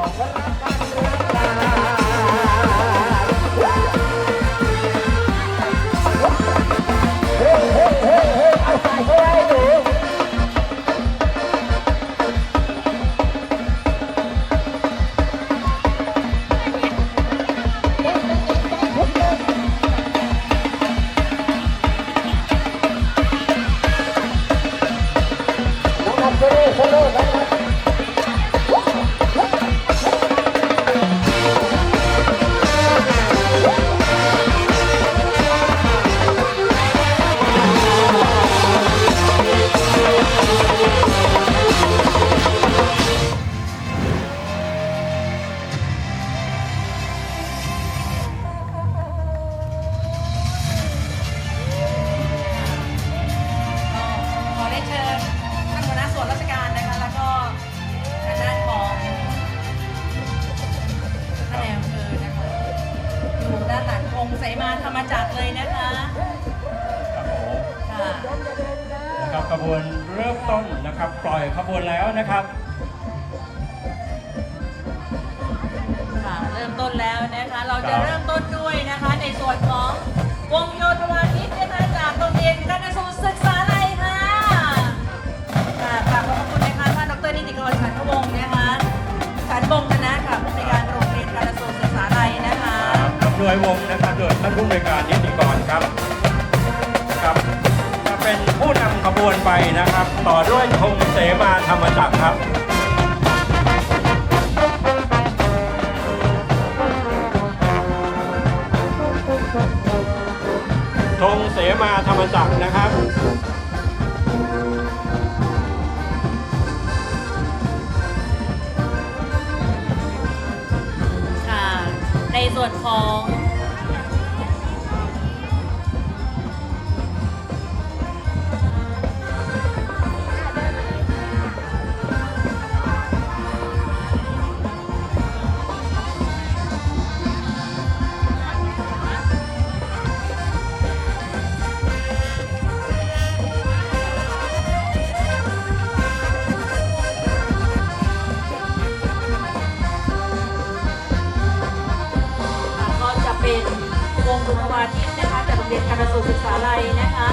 Oh, well done. เสมาธรรมจักรเลยนะคะครับผมค่ะนะครับขบวนเริ่มต้นนะครับ ปล่อยขบวนแล้วนะครับค่ะเริ่มต้นแล้วนะคะ เราจะครับเริ่มต้นด้วยนะคะ ในส่วนของวงโย วยวงนะครับโดยท่านผู้อำนวยการนิติกรครับครับ จะเป็นผู้นำขบวนไปนะครับ ต่อด้วยธงเสมาธรรมจักรครับธงเสมาธรรมจักรนะครับ ในส่วนของ วงดุลวาทิตนะคะจากโรงเรียนคณะสูตรศึกษาลัยนะคะ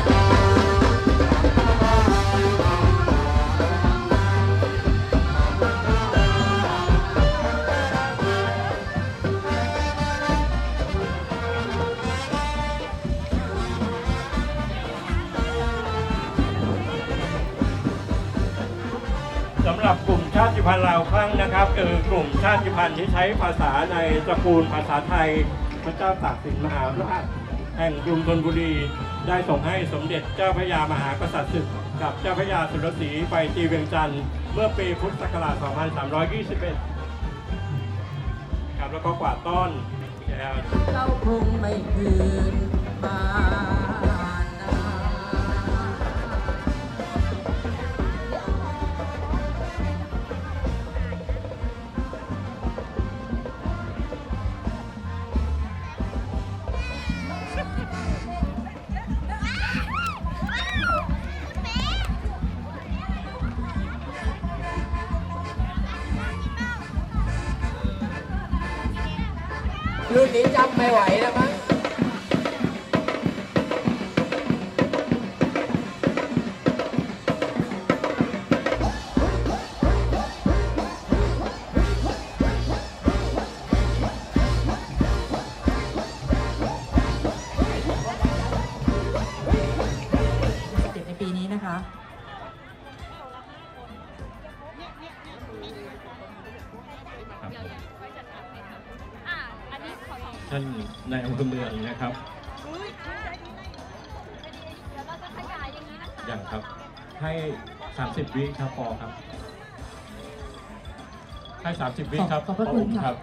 สำหรับกลุ่มชาติพันธุ์ลาวคลั่งนะครับคือกลุ่มชาติพันธุ์ที่ใช้ภาษาในตระกูลภาษาไทย พระเจ้าตากสินมหาราชแห่งกรุงธนบุรี ได้ส่งให้สมเด็จเจ้าพระยามหากษัตริย์ศึกกับเจ้าพระยาสุรศรีไปตีเวียงจันทร์เมื่อปีพุทธศักราช 2321 ครับแล้วก็กวาดต้อนแก่เราคงไม่คืนมา รุ่นนี้จำไม่ไหวแล้วมั้ง ท่านนายอำเภอเมืองนะครับอย่างครับ ให้ 30 วิครับพอครับ ให้ 30 วิครับขอบพระคุณค่ะรับ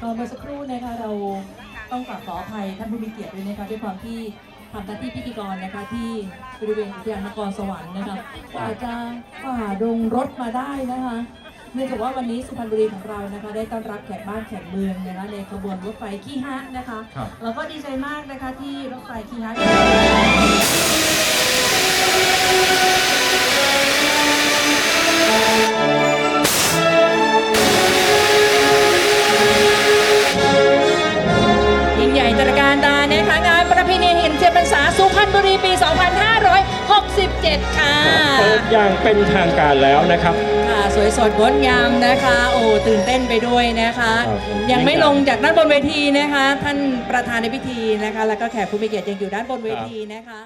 ก็เมื่อสักครู่นะคะเราต้องกราบขออภัยท่านผู้มีเกียรติด้วยนะคะด้วยความที่ทำหน้าที่พิธีกรนะคะที่บริเวณอุทยานนครสวรรค์นะคะกว่าจะฝ่าดงรถมาได้นะคะ เนื่องจากว่าวันนี้สุพรรณบุรีของเรานะคะ ได้ต้อนรับแขกบ้านแขกเมืองนะคะในขบวนรถไฟขี้ฮะนะคะครับ เราก็ดีใจมากนะคะที่รถไฟขี้ฮะยิ่งใหญ่ตระการตานะคะงานประเพณีเห็นเทียนพรรษาสุพรรณบุรี อย่างเป็นทางการแล้วนะครับ ค่ะสวยสดงดงามนะคะ โอ้ตื่นเต้นไปด้วยนะคะ ครับผม ยังไม่ลงจากด้านบนเวทีนะคะ ท่านประธานในพิธีนะคะ แล้วก็แขกผู้มีเกียรติยังอยู่ด้านบนเวทีนะคะ